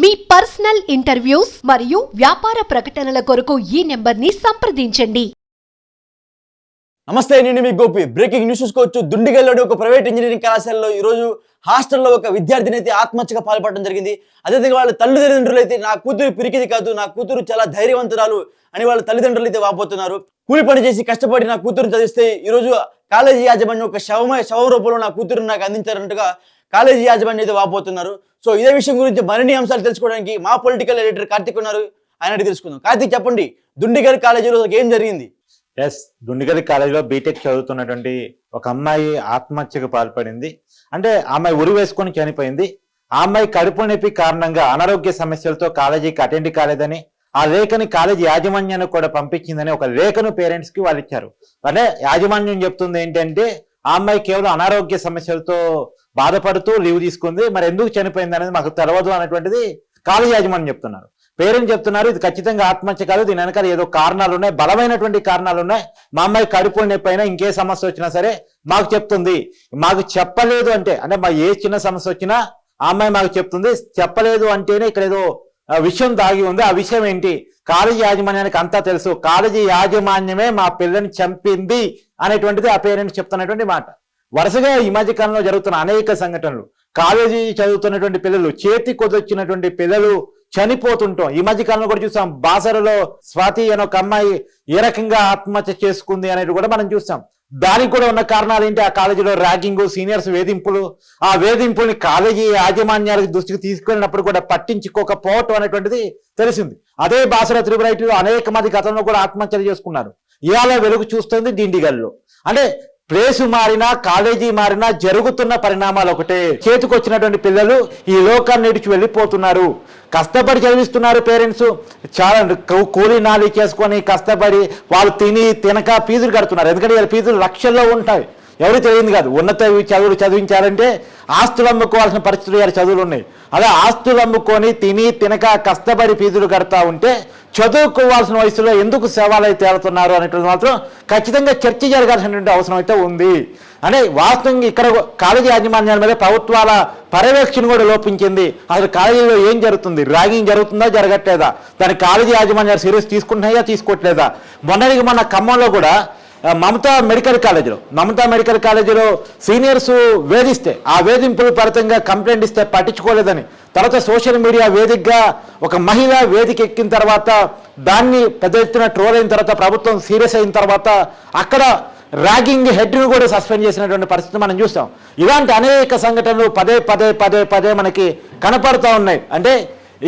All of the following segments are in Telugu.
మీ పర్సనల్ ఇంటర్వ్యూస్ మరియు వ్యాపార ప్రకటనల కొరకు ఈ నెంబర్ని సంప్రదించండి. నమస్తే నేను మీ గోపి. బ్రేకింగ్ న్యూస్ చూసుకోవచ్చు. దుండిగల్లోని ఒక ప్రైవేట్ ఇంజనీరింగ్ కళాశాలలో ఈరోజు హాస్టల్లో ఒక విద్యార్థిని అయితే ఆత్మహత్యగా పాల్పడడం జరిగింది. అదేవిధంగా వాళ్ళ తల్లిదండ్రులు అయితే నా కూతురు పిరికిది కాదు. నా కూతురు చాలా ధైర్యవంతురాలు అని వాళ్ళ తల్లిదండ్రులు అయితే వాపోతున్నారు. కూలి పని చేసి కష్టపడి నా కూతురు చదివిస్తే ఈరోజు కాలేజీ యాజమాన్యం ఒక శవమ శవ రూపంలో నా కూతురు నాకు అందించారంటగా కాలేజీ యాజమాన్యం అయితే వాపోతున్నారు. సో ఇదే విషయం గురించి మరిన్ని అంశాలు తెలుసుకోవడానికి మా పొలిటికల్ ఎడిటర్ కార్తిక్ ఉన్నారు. ఆయన తెలుసుకుందాం. కార్తిక్ చెప్పండి. దుండిగల్ కాలేజీలో ఏం జరిగింది? ఎస్ దుండిగలి కాలేజీలో బీటెక్ చదువుతున్నటువంటి ఒక అమ్మాయి ఆత్మహత్యకు పాల్పడింది. అంటే అమ్మాయి ఉరి వేసుకొని చనిపోయింది. ఆ అమ్మాయి కడుపు నొప్పి కారణంగా అనారోగ్య సమస్యలతో కాలేజీకి అటెండ్ కాలేదని ఆ లేఖని కాలేజీ యాజమాన్యానికి కూడా పంపించిందని ఒక లేఖను పేరెంట్స్కి వాళ్ళు ఇచ్చారు అంటే యాజమాన్యం చెప్తుంది ఏంటంటే ఆ అమ్మాయి కేవలం అనారోగ్య సమస్యలతో బాధపడుతూ లీవ్ తీసుకుంది. మరి ఎందుకు చనిపోయింది అనేది మాకు తెలవదు అనేటువంటిది కాలేజీ యాజమాన్యం చెప్తున్నారు. పేరెంట్ చెప్తున్నారు ఇది ఖచ్చితంగా ఆత్మహత్య కాదు దీని వెనకాల ఏదో కారణాలు ఉన్నాయి బలమైనటువంటి కారణాలు ఉన్నాయి. మా అమ్మాయి కడుపు నొప్పి అయినా ఇంకే సమస్య వచ్చినా సరే మాకు చెప్తుంది. మాకు చెప్పలేదు అంటే అంటే మా ఏ చిన్న సమస్య వచ్చినా ఆ అమ్మాయి మాకు చెప్తుంది. చెప్పలేదు అంటేనే ఇక్కడ ఏదో విషయం దాగి ఉంది. ఆ విషయం ఏంటి? కాలేజీ యాజమాన్యానికి అంతా తెలుసు. కాలేజీ యాజమాన్యమే మా పిల్లని చంపింది అనేటువంటిది ఆ పేరెంట్స్ చెప్తున్నటువంటి మాట. వరుసగా ఈ మధ్య కాలంలో జరుగుతున్న అనేక సంఘటనలు. కాలేజీ చదువుతున్నటువంటి పిల్లలు చేతి కొదొచ్చినటువంటి పిల్లలు చనిపోతుంటాం. ఈ మధ్య కాలంలో కూడా చూసాం బాసరలో స్వాతి అనే ఒక అమ్మాయి ఏ రకంగా ఆత్మహత్య చేసుకుంది అనేది కూడా మనం చూసాం. దానికి కూడా ఉన్న కారణాలు ఏంటి? ఆ కాలేజీలో ర్యాగింగ్ సీనియర్స్ వేధింపులు. ఆ వేధింపుల్ని కాలేజీ యాజమాన్యాలకు దృష్టికి తీసుకెళ్ళినప్పుడు కూడా పట్టించుకోకపోవటం అనేటువంటిది తెలిసింది. అదే బాసర త్రిపురైటీలో అనేక మంది గతంలో కూడా ఆత్మహత్యలు చేసుకున్నారు. ఇవాళ వెలుగు చూస్తుంది డిండిగల్లో అంటే ప్లేస్ మారినా కాలేజీ మారినా జరుగుతున్న పరిణామాలు ఒకటే. చేతికొచ్చినటువంటి పిల్లలు ఈ లోకాన్ని విడిచి వెళ్ళిపోతున్నారు. కష్టపడి చదివిస్తున్నారు పేరెంట్స్. చాలా కూలీ నాలి చేసుకొని కష్టపడి వాళ్ళు తిని తినక ఫీజులు కడుతున్నారు. ఎందుకంటే వీళ్ళ ఫీజులు లక్షల్లో ఉంటాయి. ఎవరు తెలియదు కాదు. ఉన్నత చదువులు చదివించాలంటే ఆస్తులు అమ్ముకోవాల్సిన పరిస్థితులు ఇవాళ చదువులు ఉన్నాయి. అలా ఆస్తులు అమ్ముకొని తిని తినక కష్టపడి ఫీజులు కడతా ఉంటే చదువుకోవాల్సిన వయసులో ఎందుకు సేవలు అయితే తేలుతున్నారు అనేటువంటి మాత్రం ఖచ్చితంగా చర్చ జరగాల్సినటువంటి అవసరం అయితే ఉంది. అనే వాస్తవంగా ఇక్కడ కాలేజీ యాజమాన్యాల మీద ప్రభుత్వాల పర్యవేక్షణ కూడా లోపించింది. అసలు కాలేజీలో ఏం జరుగుతుంది? ర్యాగింగ్ జరుగుతుందా? జరగట్లేదా? దాని కాలేజీ యాజమాన్యాలు సీరియస్ తీసుకుంటున్నాయా? తీసుకోవట్లేదా మొన్నటికి మన ఖమ్మంలో కూడా మమతా మెడికల్ కాలేజీలో మమతా మెడికల్ కాలేజీలో సీనియర్స్ వేధిస్తే ఆ వేధింపులు ఫలితంగా కంప్లైంట్ ఇస్తే పట్టించుకోలేదని తర్వాత సోషల్ మీడియా వేదికగా ఒక మహిళ వేదిక ఎక్కిన తర్వాత దాన్ని పెద్ద ఎత్తున ట్రోల్ అయిన తర్వాత ప్రభుత్వం సీరియస్ అయిన తర్వాత అక్కడ ర్యాగింగ్ హెడ్ను కూడా సస్పెండ్ చేసినటువంటి పరిస్థితి మనం చూస్తాం. ఇలాంటి అనేక సంఘటనలు పదే పదే పదే పదే మనకి కనపడుతూ ఉన్నాయి. అంటే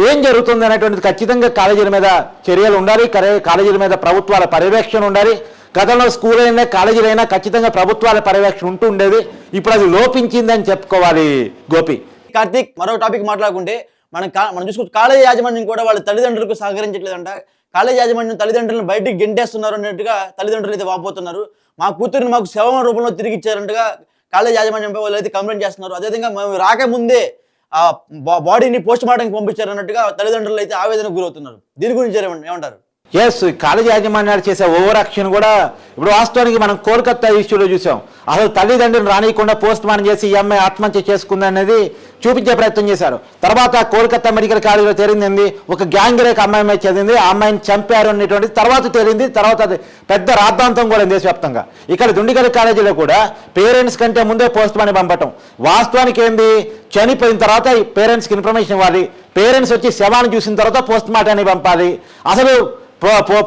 ఏం జరుగుతుంది అనేటువంటిది ఖచ్చితంగా కాలేజీల మీద చర్యలు ఉండాలి కాలేజీల మీద ప్రభుత్వాల పర్యవేక్షణ ఉండాలి గతంలో స్కూల్ అయినా కాలేజీలు అయినా ఖచ్చితంగా ప్రభుత్వాల పర్యవేక్షణ ఉంటూ ఉండేది. ఇప్పుడు అది లోపించిందని చెప్పుకోవాలి గోపి. కార్తీక్ మరో టాపిక్ మాట్లాడుకుంటే మనం మనం చూసుకుంటే కాలేజీ యాజమాన్యం కూడా వాళ్ళ తల్లిదండ్రులకు సహకరించట్లేదంట. కాలేజీ యాజమాన్యం తల్లిదండ్రులను బయటికి గెంటేస్తున్నారు అన్నట్టుగా తల్లిదండ్రులు అయితే వాపోతున్నారు. మా కూతురిని మాకు శవం రూపంలో తిరిగి ఇచ్చారంటగా కాలేజీ యాజమాన్యంపై వాళ్ళు అయితే కంప్లైంట్ చేస్తున్నారు. అదేవిధంగా మేము రాకముందే ఆ బా- బాడీని పోస్ట్ మార్టంకి పంపించారు అన్నట్టుగా తల్లిదండ్రులు అయితే ఆవేదనకు గురవుతున్నారు. దీని గురించి ఏమంటారు? ఎస్ కాలేజీ యాజమాన్యాలు చేసే ఓవర్ యాక్షన్ కూడా ఇప్పుడు వాస్తవానికి మనం కోల్కత్తా ఇష్యూలో చూసాం. అసలు తల్లిదండ్రులు రానియకుండా పోస్ట్ మార్టం చేసి ఈ అమ్మాయి ఆత్మహత్య చేసుకుంది అనేది చూపించే ప్రయత్నం చేశారు. తర్వాత కోల్కతా మెడికల్ కాలేజీలో తేలింది ఒక గ్యాంగ్ రేక్ అమ్మాయి మీద చదివింది ఆ అమ్మాయిని చంపారు అనేటువంటి తర్వాత తేలింది. తర్వాత అది పెద్ద రాద్ధాంతం కూడా దేశవ్యాప్తంగా. ఇక్కడ దుండిగల్ కాలేజీలో కూడా పేరెంట్స్ కంటే ముందే పోస్ట్ మార్టం పంపటం. వాస్తవానికి ఏంది? చనిపోయిన తర్వాత పేరెంట్స్కి ఇన్ఫర్మేషన్ ఇవ్వాలి. పేరెంట్స్ వచ్చి శవాన్ని చూసిన తర్వాత పోస్ట్ మార్టాన్ని పంపాలి. అసలు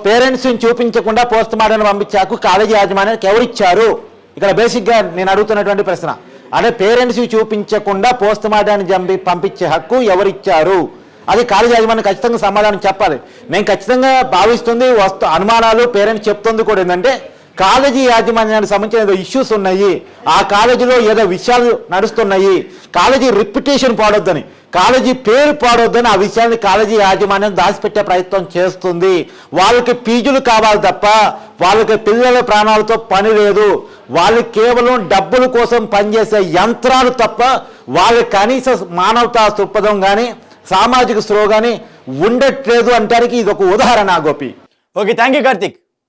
పేరెంట్స్ చూపించకుండా పోస్ట్ మార్టం పంపించాకు కాలేజీ యాజమాన్యానికి ఎవరిచ్చారు ఇక్కడ బేసిక్గా నేను అడుగుతున్నటువంటి ప్రశ్న. అంటే పేరెంట్స్ చూపించకుండా పోస్ట్ మార్టాన్ని చంపి పంపించే హక్కు ఎవరిచ్చారు అది కాలేజీ యాజమాన్యం ఖచ్చితంగా సమాధానం చెప్పాలి. నేను ఖచ్చితంగా భావిస్తుంది వస్తు అనుమానాలు పేరెంట్స్ చెప్తుంది కూడా ఏంటంటే కాలేజీ యాజమాన్యానికి సంబంధించిన ఏదో ఇష్యూస్ ఉన్నాయి. ఆ కాలేజీలో ఏదో విషయాలు నడుస్తున్నాయి. College reputation పాడొద్దని. కాలేజీ పేరు పాడొద్దని ఆ విషయాన్ని కాలేజీ యాజమాన్యం దాచిపెట్టే ప్రయత్నం చేస్తుంది. వాళ్ళకి పీజులు కావాలి తప్ప వాళ్ళకి పిల్లల ప్రాణాలతో పని లేదు. వాళ్ళు కేవలం డబ్బుల కోసం పనిచేసే యంత్రాలు తప్ప వాళ్ళ కనీస మానవతా దృక్పథం కానీ సామాజిక స్లో కానీ ఉండట్లేదు అంటానికి ఇది ఒక ఉదాహరణ Gopi. Okay thank you Karthik.